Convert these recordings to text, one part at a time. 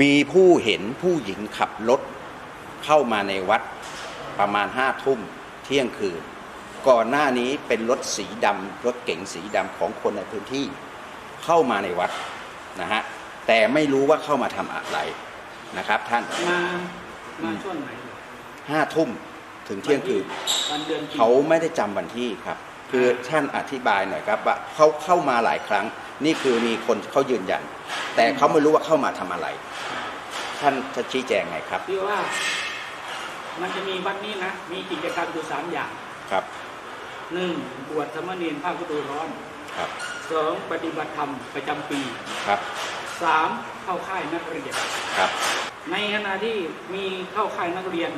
มีผู้เห็นผู้หญิงขับรถเข้ามาในวัดประมาณห้าทุ่มเที่ยงคืน ก่อนหน้านี้เป็นรถสีดำรถเก๋งสีดำของคนในพื้นที่เข้ามาในวัดนะฮะแต่ไม่รู้ว่าเข้ามาทำอะไรนะครับ ท่านมามาช่วงไหนห้าทุ่มถึงเที่ยงคืนวันเดือนปีเขาไม่ได้จำวันที่ครับ คือท่านอธิบายหน่อยครับว่าเขาเข้ามาหลายครั้ง นี่คือมีคนเขายืนยัน แต่เขาไม่รู้ว่าเข้ามาทำอะไร ท่านจะชี้แจงไงครับที่ว่า มันจะมีวัดนี้นะ มีกิจกรรมอยู่สามอย่างครับหนึ่งบวชสามเณรภาคฤดูร้อนครับสองปฏิบัติธรรมประจำปีครับสามเข้าค่ายนักเรียนครับ ในขณะที่มีเข้าค่ายนักเรียน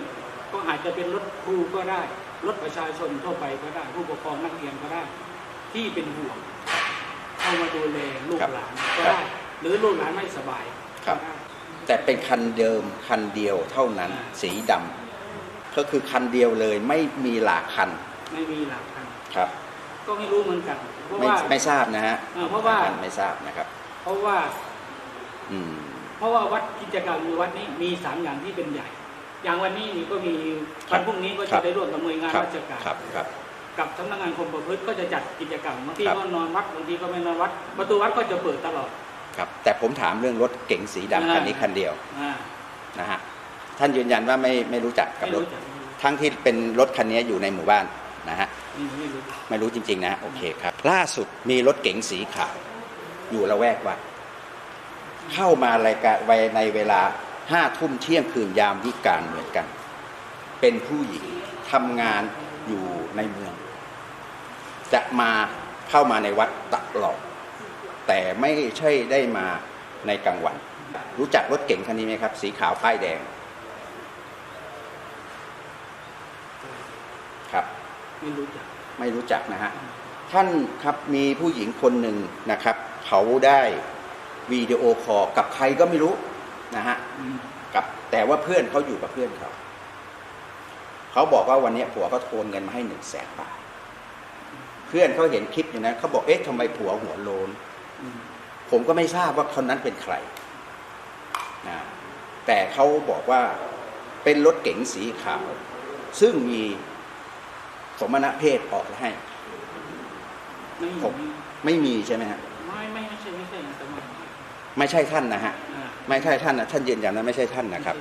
ก็อาจจะเป็นรถครูก็ได้รถประชาชนทั่วไปก็ได้ ผู้ปกครองนักเรียนก็ได้ ที่เป็นห่วงเข้า มาดูแลลูกครับหลานก็ได้หรือลูกหลานไม่สบายครับก็ได้แต่เป็นคันเดิมคันเดียวเท่านั้นอ่าสีดำก็คือคันเดียวเลยไม่มีหลากคัน ไม่มีหลักฐานครับ ก็ไม่รู้เหมือนกันเพราะไม่ว่าไม่ทราบนะฮะเออเพราะว่าท่นไม่ทราบนะครับ เพราะว่าอืมเพราะว่าวัดกิจกรรมในวัดนี้มีสามอย่างที่เป็นใหญ่ อย่างวันนี้นี่ก็มีครัวับนพรุ่งนี้ก็ครัจะบได้ร่วมกับหน่วยงานครับราชการครับครับ กับสำนักงานคมประพฤติก็จะจัดกิจกรรมบางทีครับก็นอนวัดบางทีก็ไม่นอนวัด ประตูวัดก็จะเปิดตลอดครับ แต่ผมถามเรื่องรถเก๋งสีดำคันนี้คันเดียวอ่านะฮะท่านยืนยันว่าไม่ไม่รู้จักกับไม่รถรู้จักทั้งที่เป็นรถคันนี้อยู่ในหมู่บ้านนะฮะไม่ไม่รู้ไม่รู้จริง ๆ นะโอเคครับ ล่าสุดมีรถเก๋งสีขาวอยู่ละแวกวัดเข้ามารายการไว้ในเวลาห้าทุ่มเที่ยงคืนยามวิกาลเหมือนกัน เป็นผู้หญิงทำงานอยู่ในเมือง จะมาเข้ามาในวัดตลอดแต่ไม่ใช่ได้มาในกลางวัน รู้จักรถเก๋งคันนี้ไหมครับ สีขาวป้ายแดงครับไม่รู้จักไม่รู้จักนะฮะท่านครับมีผู้หญิงคนหนึ่งนะครับ เขาได้วิดีโอคอลกับใครก็ไม่รู้นะฮะอืมกับแต่ว่าเพื่อนเขาอยู่กับเพื่อนเขา เขาบอกว่าวันนี้ผัวเขาโอนเงินมาให้หนึ่งแสนบาทเพื่อนเขาเห็นคลิปอยู่นะเขาบอกเอ๊ะทำไมผัวหัวโลนอืมผมก็ไม่ทราบว่าคนนั้นเป็นใครนะแต่เขาบอกว่าเป็นรถเก๋งสีขาว ซึ่งมีสมณเพศออกให้ไม่ผมไม่มีใช่ไหมฮะไม่ไม่ไม่ใช่ไม่ใช่สมัยไม่ใช่ท่านนะฮะอ่าไม่ใช่ท่านนะท่านยืนยันนะไม่ใช่ท่านนะครับ